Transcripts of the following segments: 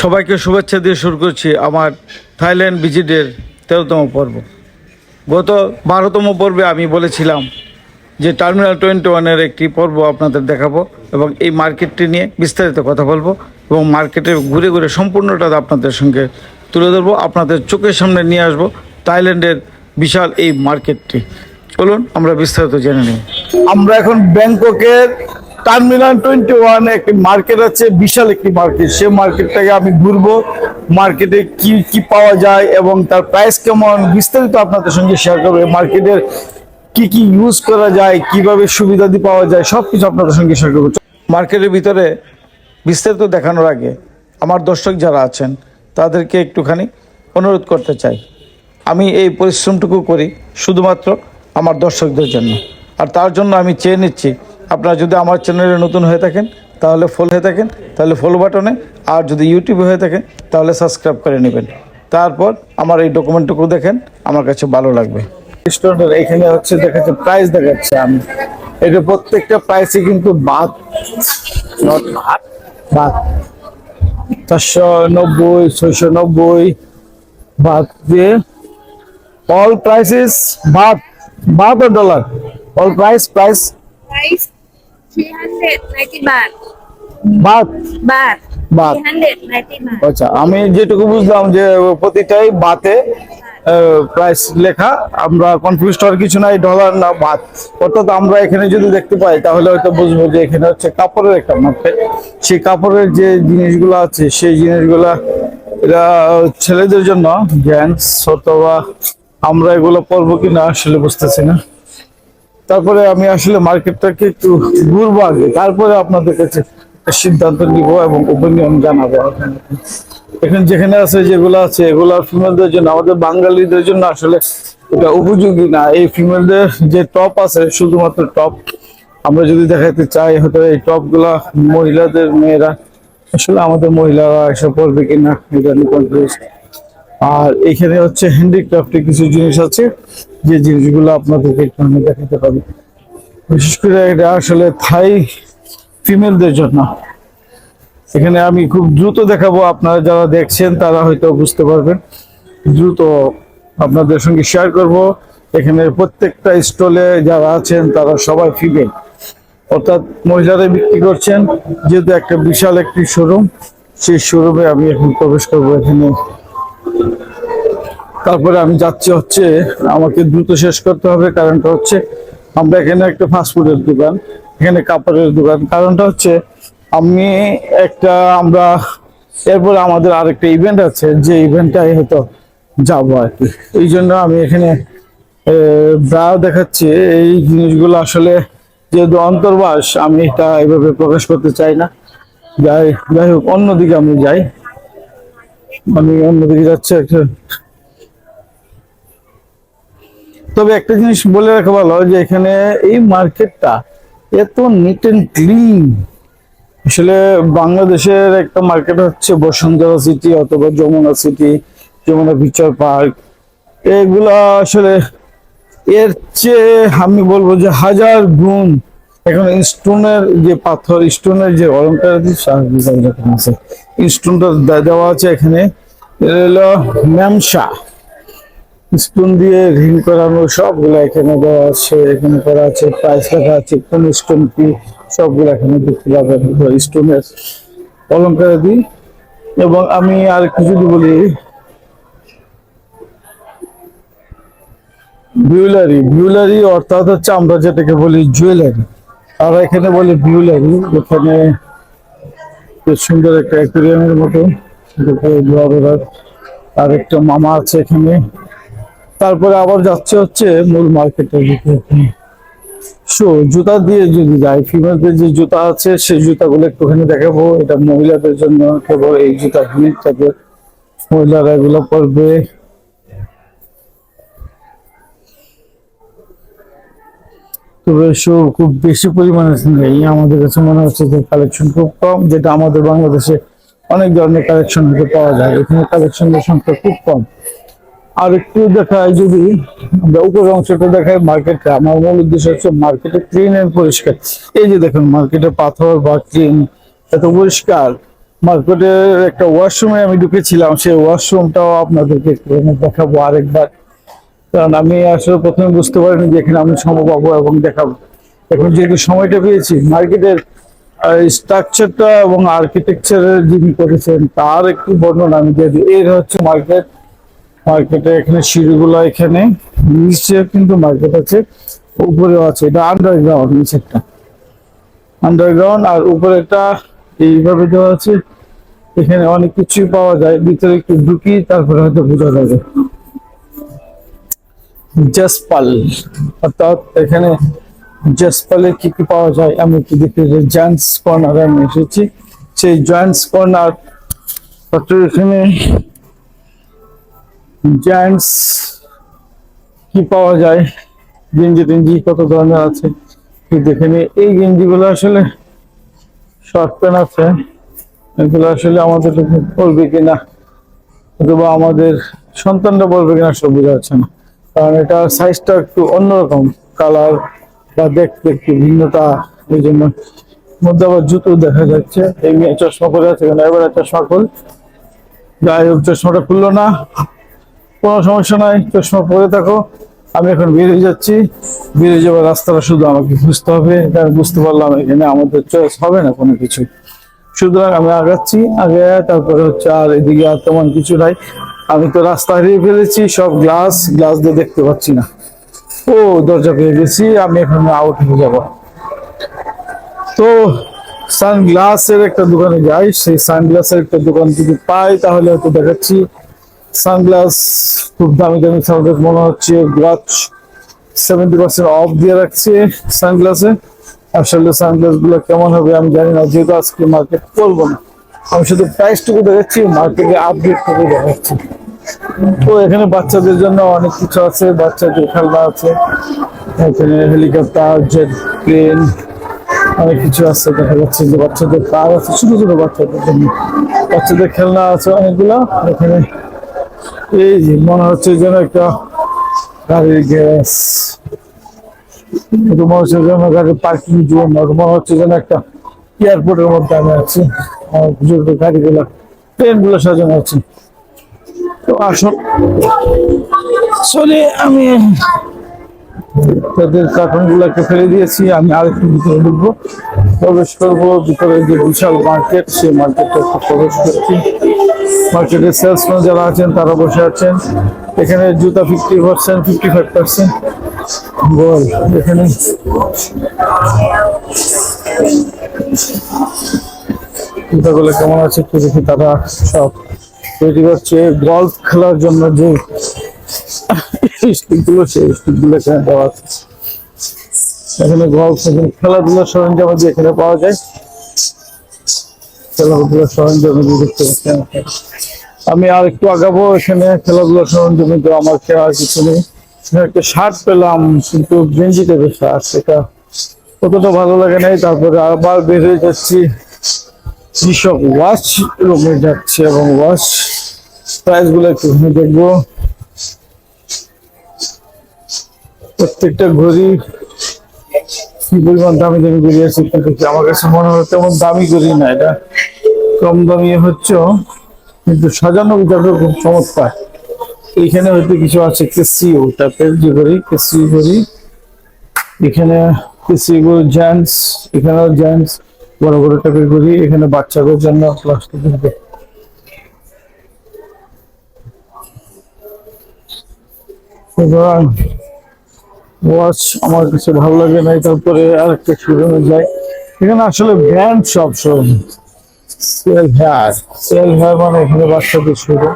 সবাইকে শুভেচ্ছা দিয়ে শুরু করছি আমার থাইল্যান্ড ভিজিটের তেরোতম পর্ব। গত বারোতম পর্বে আমি বলেছিলাম যে টার্মিনাল টোয়েন্টি ওয়ানের একটি পর্ব আপনাদের দেখাবো এবং এই মার্কেটটি নিয়ে বিস্তারিত কথা বলব এবং মার্কেটে ঘুরে ঘুরে সম্পূর্ণটা আপনাদের সঙ্গে তুলে ধরবো, আপনাদের চোখের সামনে নিয়ে আসব থাইল্যান্ডের বিশাল এই মার্কেটটি। চলুন, আমরা বিস্তারিত জেনে নিই। আমরা এখন ব্যাংককের টার্মিনাল টোয়েন্টি ওয়ান একটি মার্কেট আছে, বিশাল একটি মার্কেট সে মার্কেটটাকে আমি ঘুরবো মার্কেটে কি কি পাওয়া যায় এবং তার প্রাইস কেমন, বিস্তারিত আপনাদের সঙ্গে শেয়ার করব। মার্কেটের কি কি ইউজ করা যায়, কীভাবে সুবিধাদি পাওয়া যায় সব কিছু আপনাদের সঙ্গে শেয়ার করব। মার্কেটের ভিতরে বিস্তারিত দেখানোর আগে আমার দর্শক যারা আছেন, তাদেরকে একটুখানি অনুরোধ করতে চাই। আমি এই পরিশ্রমটুকু করি শুধুমাত্র আমার দর্শকদের জন্য। আর তার জন্য আমি চেয়ে নিচ্ছি আপনারা যদি আমার চ্যানেলে নতুন হয়ে থাকেন, তাহলে ফলো হয়ে থাকেন, তাহলে ফলো বাটনে আর যদি ইউটিউবে হয়ে থাকেন, তাহলে সাবস্ক্রাইব করে নেবেন। তারপর আমার এই ডকুমেন্টটুকু দেখেন, আমার কাছে ভালো লাগবে। রেস্টুরেন্টের এখানে হচ্ছে দেখাচ্ছে প্রাইস দেখাচ্ছে আমি। এটা প্রত্যেকটা প্রাইসে কিন্তু বাদ নট চারশো নব্বই, ছয়শো নব্বই, ভাত দিয়ে। অল প্রাইসেস ভাত ও dollar all price price Price 390 baht. ভাত Baht. Baht. 390 baht. আচ্ছা আমি যেটুকু বুঝলাম যে প্রতিটাই বাতে প্রাইস লেখা আমরা কনফিউজ হওয়ার কিছু নাই ডলার না বাত অর্থাৎ আমরা এখানে যদি দেখতে পাই তাহলে হয়তো বুঝব যে এখানে হচ্ছে কাপড়ের একটা মার্কেট সেই কাপড়ের যে জিনিসগুলো আছে সেই জিনিসগুলা এটা ছেলেদের জন্য জেন্টস অথবা আমরা এগুলো পরবো কিনা আসলে বুঝতেছি না তারপরে আমি আসলে মার্কেটটাকে একটু ঘুরবো আগে। তারপরে আপনাদের কাছে সিদ্ধান্ত নিব এবং ওপিনিয়ন জানাব। এখানে যেখানে আছে, যেগুলো আছে, এগুলো ফিমেলদের জন্য, আমাদের বাঙালিদের জন্য আসলে এটা উপযোগী না। এই ফিমেলদের যে টপ আছে, শুধুমাত্র টপ আমরা যদি দেখাতে চাই, হয়তো এই টপগুলা মহিলাদের, মেয়েরা, আসলে আমাদের মহিলারা এসব পড়বে কিনা, এটা নিয়ে কনফিউজ আর এখানে হচ্ছে হ্যান্ডিক্রাফটের কিছু জিনিস আছে। যে জিনিসগুলো আপনাদেরকে একটু আমি দেখাতে পারি। বিশেষ করে এটা আসলে থাই ফিমেলদের জন্য। এখানে আমি খুব দ্রুত দেখাবো, আপনারা যারা দেখছেন তারা হয়তো বুঝতে পারবেন। দ্রুত আপনাদের সঙ্গে শেয়ার করব। এখানে প্রত্যেকটা স্টলে যারা আছেন তারা সবাই ফিমেল অর্থাৎ মহিলারা বিক্রি করছেন। যেহেতু একটা বিশাল একটি শোরুম সেই শোরুমে আমি এখন প্রবেশ করব এখানে। তারপরে আমি যাচ্ছি হচ্ছে, আমাকে দ্রুত শেষ করতে হবে, কারণটা হচ্ছে আমরা এখানে একটা ফাস্টফুডের দোকান, এখানে কাপড়ের দোকান। কারণটা হচ্ছে, আমি একটা আমরা, এরপরে আমাদের আরেকটা ইভেন্ট আছে, যে ইভেন্টটাই হয়তো যাব আর কি। এই জন্য আমি এখানে ব্রা দেখাচ্ছি। এই জিনিসগুলো আসলে যেহেতু অন্তর্বাস, আমি এটা এভাবে প্রকাশ করতে চাই না। যাই যাই হোক, অন্যদিকে আমি যাই। আমি অন্যদিকে যাচ্ছি একটা তবে একটা জিনিস বলে রাখা ভালো যে এখানে এই মার্কেটটা এত নিট এন্ড ক্লিন আসলে বাংলাদেশের একটা মার্কেট হচ্ছে বসুন্ধরা সিটি অথবা Jamuna city Jamuna future park এগুলা আসলে এর চেয়ে আমি বলব যে হাজার গুণ এখন স্টোনের যে পাথর, স্টোনের যে অলঙ্কার আছে স্টোনটা দেওয়া আছে এখানে। হলো ম্যামসা। স্পুন দিয়ে রিং করানো সবগুলো এখানে দেওয়া আছে, এখানে করা আছে প্রাইস লেখা আছে, কোন স্টোন কি, সবগুলো এখানে দেখতে পাবেন স্টোনের অলঙ্কার দিই এবং আমি আর কিছু যদি বলি বিউলারি বিউলারি অর্থাৎ হচ্ছে আমরা যেটাকে বলি জুয়েলারি আর এখানে বলে ভিউ বিউলারি এখানে বেশ সুন্দর একটা অ্যাকুরিয়ামের মতো আর একটা মামা আছে এখানে। তারপরে আবার যাচ্ছে হচ্ছে মূল মার্কেটের দিকে শো জুতা দিয়ে যদি যাই ফিমেলদের যে জুতা আছে, সেই জুতাগুলো একটুখানি দেখাবো। এটা মহিলাদের জন্য কেবল এই জুতা মহিলারা এগুলো পরবে তবে শো খুব বেশি পরিমাণে নেই। আমাদের কাছে মনে হচ্ছে যে কালেকশন খুব কম, যেটা আমাদের বাংলাদেশে অনেক ধরনের কালেকশন হতে পাওয়া যায়। এখানে কালেকশনের সংখ্যা খুব কম। আর একটু দেখায় যদি, আমরা উপরের অংশটা দেখাই মার্কেটটা আমার মূল উদ্দেশ্য হচ্ছে মার্কেটে ক্লিন এন্ড পরিষ্কার। এই যে দেখুন মার্কেটে পাথর বা ক্লিন এত পরিষ্কার। মার্কেটের একটা ওয়াশরুমে আমি ঢুকেছিলাম, সেই ওয়াশরুমটাও আপনাদেরকে দেখাবো আরেকবার। কারণ আমি আসলে প্রথমে বুঝতে পারিনি যে এখানে আমি সময় পাবো এবং দেখাবো। এখন যেহেতু সময়টা পেয়েছি, মার্কেটের স্ট্রাকচারটা এবং আর্কিটেকচারের যিনি করেছেন, তার একটু বর্ণনা আমি দিয়ে এর হচ্ছে মার্কেট মার্কেটে এখানে সিঁড়িগুলো এখানে নিচে কিন্তু মার্কেট আছে, উপরেও আছে। এটা আন্ডারগ্রাউন্ড নিচেরটা আন্ডারগ্রাউন্ড আর উপরেটা এইভাবে দেওয়া আছে। এখানে অনেক কিছুই পাওয়া যায়, ভিতরে একটু ঢুকি, তারপরে হয়তো বোঝা যাবে। জাসপাল। অর্থাৎ এখানে জাসপালে কি কি পাওয়া যায়? আমি একটু দেখি যে জয়েন্টস কর্নারে আমি এসেছি। সেই জয়েন্টস কর্নার অর্থাৎ এখানে জয়েন্টস কি পাওয়া যায়? গেঞ্জি টেঞ্জি কত ধরনের আছে? কি দেখে এই গেঞ্জিগুলো আসলে শর্ট প্যান্ট আছে। এগুলো আসলে আমাদের পড়বে কিনা? অথবা আমাদের সন্তানরা বলবে কিনা সব বোঝা যাচ্ছে না। কারণ এটা সাইজটা একটু অন্যরকম। কালার বা দেখতে একটু ভিন্নতা, এই জন্য মধ্যে আবার জুতো দেখা যাচ্ছে। এই মেয়ে চশমা পরে আছে কেন এবারে চশমা খুল। যাই হোক, চশমাটা খুললো না। কোনো সমস্যা নাই, চশমা পরে থাকো। আমি এখন বেরিয়ে যাচ্ছি। বেরিয়ে যাওয়ার রাস্তাটা শুধু আমাকে খুঁজতে হবে। কারণ বুঝতে পারলাম, এখানে আমাদের চয়েস হবে না কোনো কিছু। সুতরাং আমি আগাচ্ছি, আগে তারপরে হচ্ছে আর এদিকে আর তেমন কিছু নাই। আমি তো রাস্তা হারিয়ে ফেলেছি, সব গ্লাস গ্লাস দিয়ে দেখতে পাচ্ছি না। ও, দরজা পেয়ে গেছি, আমি এখন আউট হয়ে যাব। তো সানগ্লাসের একটা দোকানে যাই, সেই সানগ্লাসের একটা দোকান যদি পাই, তাহলে হয়তো দেখাচ্ছি। সানগ্লাস খুব দামি দামি সানগ্লাস মনে হচ্ছে গ্লাচ সেভেন্টি পার্সেন্ট অফ দিয়ে রাখছে সানগ্লাসে আসলে সানগ্লাসগুলো কেমন হবে আমি জানি না, যেহেতু আজকে মার্কেট করব না। আমি শুধু প্রাইসটুকু দেখাচ্ছি মার্কেটে আপডেট করে দেখাচ্ছি। তো এখানে বাচ্চাদের জন্য অনেক কিছু আছে, বাচ্চাদের খেলনা আছে। এখানে হেলিকপ্টার জেট প্লেন অনেক কিছু আছে, দেখা যাচ্ছে যে বাচ্চাদের কার আছে, ছোট ছোট বাচ্চাদের জন্য। বাচ্চাদের খেলনা আছে অনেকগুলো, এখানে এই যে মনে হচ্ছে যেন একটা গাড়ির গ্যাস। মনে হচ্ছে যেন গাড়ির পার্কিং জোন মনে হচ্ছে যেন একটা এয়ারপোর্টের মধ্যে আমি আছি। সাজানো তো আমি তাদের ফেলে দিয়েছি, আমি প্রবেশ করব ভিতরে যে বিশাল মার্কেট সেই মার্কেটে একটু প্রবেশ করছি। মার্কেটের সেলসম্যান যারা আছেন, তারা বসে আছেন। এখানে জুতা fifty percent fifty five percent বল, এখানে। জুতাগুলো কেমন আছে একটু দেখি, তারা সব তৈরি করছে। গল্ফ খেলার জন্য যে স্টিকগুলো, সেই স্টিকগুলো এখানে দেওয়া আছে। এখানে গল্ফ খেলাধুলার সরঞ্জাম যে এখানে পাওয়া যায়। খেলাধুলার সরঞ্জাম দেখতে পাচ্ছেন আমি আর একটু আগাবো এখানে খেলাধুলার সরঞ্জাম তো আমার কেনার কিছু নেই। একটা শার্ট পেলাম, কিন্তু গেঞ্জি টাইপের শার্ট, সেটা কতটা ভালো লাগে নাই। তারপরে আবার বের হয়ে যাচ্ছি। কৃষক ওয়াচ রুমে যাচ্ছে এবং ওয়াচ প্রাইসগুলো একটু দেখব। প্রত্যেকটা ঘড়ি কি পরিমাণ দামি দামি ঘড়ি আছে আমার কাছে মনে হয় তেমন দামি ঘড়ি না, এটা কম দামি হচ্ছে। কিন্তু সাজানো বিজানো খুব চমৎকার। এইখানে হয়তো কিছু আছে কেসিও টাইপের যে ঘড়ি কেসি ঘড়ি। এখানে কেসি ঘড়ি জেন্টস এখানেও জেন্টস বড় বড় টাইপের ঘড়ি এখানে বাচ্চাদের জন্য প্লাস্টিকের সুতরাং ওয়াচ আমার কাছে ভালো লাগে নাই তারপরে আরেকটা শোরুমে যাই। এখানে আসলে ব্র্যান্ড সব showroom sale here sale here মানে এখানে বাচ্চাদের শোরুম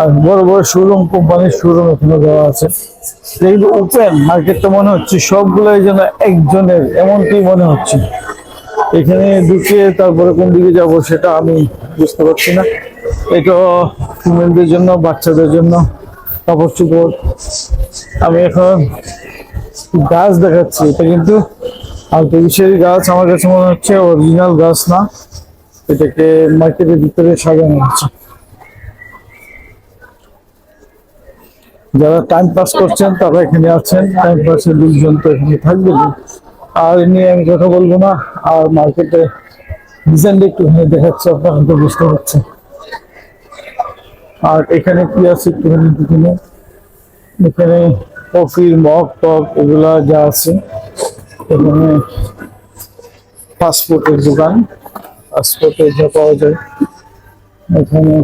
আর বড় বড় শোরুম কোম্পানির শোরুম এখানে দেওয়া আছে। যেগুলো ওপেন মার্কেটটা মনে হচ্ছে সবগুলোই যেন একজনের, এমনটি মনে হচ্ছে। এখানে ঢুকে তারপরে কোন দিকে যাব সেটা আমি বুঝতে পারছি না। এটা ফিমেলদের জন্য, বাচ্চাদের জন্য কাপড় চোপড় আমি এখন গাছ দেখাচ্ছি, এটা কিন্তু আর্টিফিশিয়াল গাছ, আমার কাছে মনে হচ্ছে অরিজিনাল গাছ না। এটাকে মার্কেটের ভিতরে সাজানো হচ্ছে। যারা টাইম পাস করছেন, তারা এখানে আছেন। টাইম পাসের লোকজন তো এখানে থাকবে আর নিয়ে আমি কথা বলব না, আর মার্কেটে ডিজাইনটা একটুখানি দেখাচ্ছে, আপনারা হয়তো বুঝতে পারছেন। আর এখানে কি আছে একটুখানি দেখুন এখানে কফির মগ টক এগুলা যা আছে। এখানে পাসপোর্টের দোকান পাসপোর্টের যা পাওয়া যায়। এখানে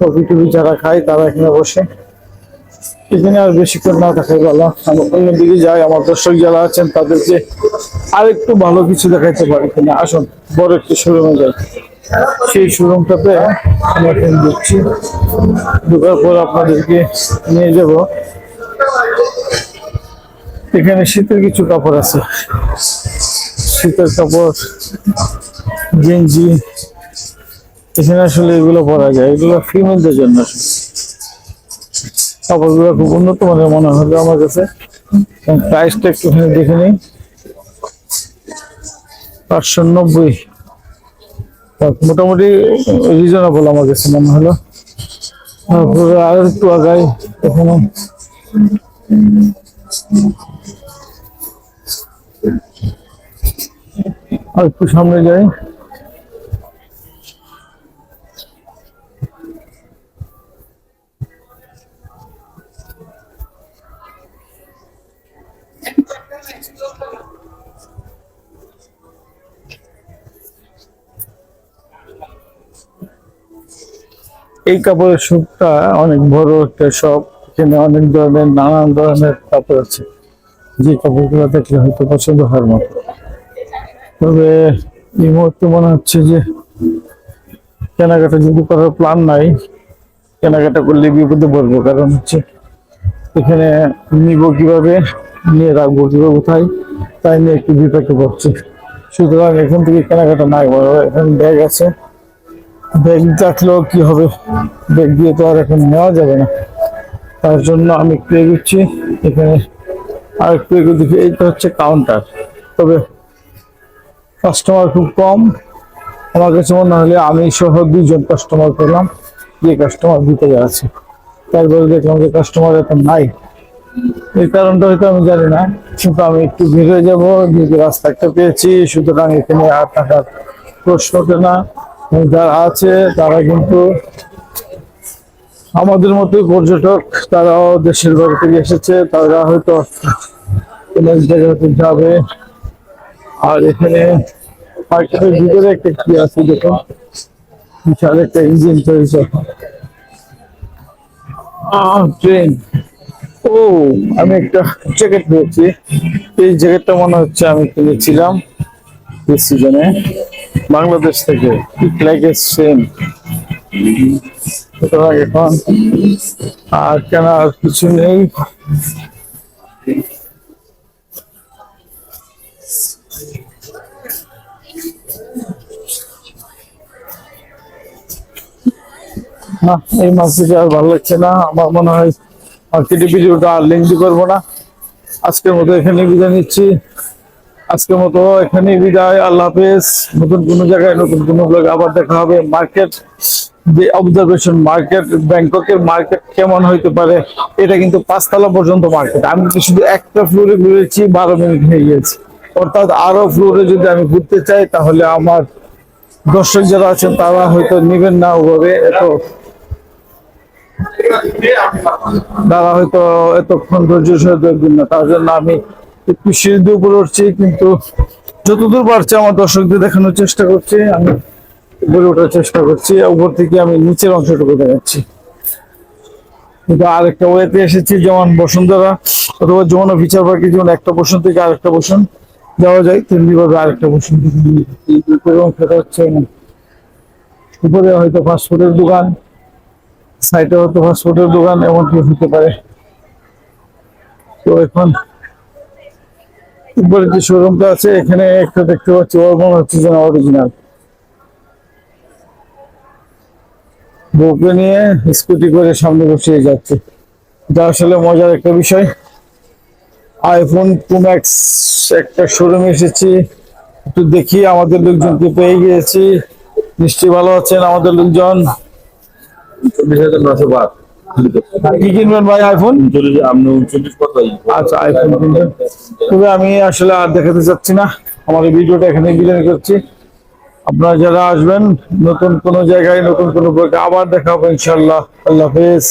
কফি টফি যারা খায় তারা এখানে বসে। এখানে আর বেশিক্ষণ না থাকাই ভালো। আমি অন্যদিকে যাই, আমার দর্শক যারা আছেন তাদেরকে আর একটু ভালো কিছু দেখাইতে পারি। কিনা আসুন, বড় একটি শোরুমে যাই। সেই শোরুমটাতে আমি এখন ঢুকছি ঢোকার পর আপনাদেরকে নিয়ে যাব। এখানে শীতের কিছু কাপড় আছে। শীতের কাপড়, গেঞ্জি, এখানে আসলে এগুলো পরা যায়। এগুলো ফিমেলদের জন্য আসলে। কাপড়গুলো খুব উন্নত মানের মনে হলো আমার কাছে। প্রাইসটা একটুখানি দেখে নিই। পাঁচশো নব্বই। মোটামুটি রিজনেবল আমার কাছে মনে হলো। তারপরে আর একটু আগাই এখানে। আর একটু সামনে যাই। এই কাপড়ের শপটা অনেক বড় একটা শপ এখানে অনেক ধরনের, নানান ধরনের কাপড় আছে। যে কাপড়গুলো দেখলে হয়তো পছন্দ হওয়ার মতো। তবে এই মুহূর্তে মনে হচ্ছে যে কেনাকাটা যদি করার প্ল্যান নাই, কেনাকাটা করলে বিপদে পড়ব। কারণ হচ্ছে এখানে নিব কীভাবে, নিয়ে রাখব কীভাবে, কোথায়, তাই নিয়ে একটু বিপাকে পড়ছে সুতরাং এখান থেকে কেনাকাটা নাই বড় এখন ব্যাগ আছে। ব্যাগ রাখলেও কি হবে? ব্যাগ দিয়ে তো আর এখন নেওয়া যাবে না। তার জন্য আমি একটু এগোচ্ছি এখানে আর একটু এগো দেখি। এইটা হচ্ছে কাউন্টার তবে কাস্টমার খুব কম। আমার কাছে মনে হলে আমি সহ দুজন কাস্টমার পেলাম। যে কাস্টমার ভিতরে আছে। তারপরে দেখলাম যে কাস্টমার এখন নাই। এই কারণটা হয়তো আমি জানি না, কিন্তু আমি একটু হয়ে যাব যেহেতু রাস্তা একটা পেয়েছি, সুতরাং এখানে আর টাকার প্রশ্ন না। যারা আছে, তারা কিন্তু আমাদের মতো পর্যটক, তারাও দেশের বাইরে থেকে এসেছে, তারা হয়তো জায়গাতে যাবে। আর এখানে মার্কেটের ভিতরে একটা কি আছে দেখুন, বিশাল একটা ইঞ্জিন তৈরি ট্রেন ও, আমি একটা জ্যাকেট পেয়েছি। এই জ্যাকেটটা মনে হচ্ছে আমি কিনেছিলাম সিজনে বাংলাদেশ থেকে। লাইক এ সেম এখন। আর কেনার কিছু নেই। না, এই মাসে ভালো লাগছে না। আমার মনে হয় মার্কেটে ভিডিওটা আর লেন্দি করব না। আজকের মতো এখানে বিদায় নিচ্ছি। আজকের মতো এখানে বিদায়। আল্লাহ হাফেজ। নতুন কোনো জায়গায় নতুন কোনো ব্লগে আবার দেখা হবে। মার্কেট যে অবজারভেশন মার্কেট ব্যাংককের মার্কেট কেমন হইতে পারে, এটা কিন্তু পাঁচতলা পর্যন্ত মার্কেট আমি তো শুধু একটা ফ্লোরে ঘুরেছি, বারো মিনিট হয়ে গিয়েছি অর্থাৎ আরও ফ্লোরে যদি আমি ঘুরতে চাই, তাহলে আমার দর্শক যারা আছেন, তারা হয়তো নেবেন না ওভাবে। এত তারা হয়তো এতক্ষণ ধৈর্য দেখবেন না, তার জন্য আমি একটু সিঁড়ি উপরে উঠছি, কিন্তু যতদূর পারছি আমার দর্শকদের দেখানোর চেষ্টা করছি, আমি উপরে ওঠার চেষ্টা করছি উপর থেকে আমি নিচের অংশটুকু দেখাচ্ছি। কিন্তু আরেকটা ওয়েতে এসেছি, যেমন বসুন্ধরা, অথবা যমুনা ফিচার পার্কে, যেমন একটা বসুন থেকে আরেকটা বসুন যাওয়া যায়, তেমনি ভাবে আরেকটা বসুন থেকে হচ্ছে উপরে হয়তো ফাস্টফুডের দোকান। সাইডে হয়তো ফাস্টফুডের দোকান এমনকি হতে পারে। তো এখন উপরে যে শোরুমটা আছে, এখানে একটা দেখতে পাচ্ছি, ওর হচ্ছে যেন অরিজিনাল বউকে নিয়ে স্কুটি করে সামনে বসিয়ে যাচ্ছে। এটা আসলে মজার একটা বিষয়। আইফোন টু ম্যাক্স একটা শোরুমে এসেছি। একটু দেখি, আমাদের লোকজনকে পেয়ে গিয়েছি। নিশ্চয়ই ভালো আছেন আমাদের লোকজন। চল্লিশ হাজার নশো বাদ কি কিনবেন ভাই আইফোন আচ্ছা আইফোন কিনবেন। তবে আমি আসলে আর দেখাতে চাচ্ছি না। আমার ভিডিওটা এখানে বিদায় করছি। আপনারা যারা আসবেন নতুন কোন জায়গায় নতুন কোনো আবার দেখা হবে ইনশাল্লাহ আল্লাহ হাফেজ।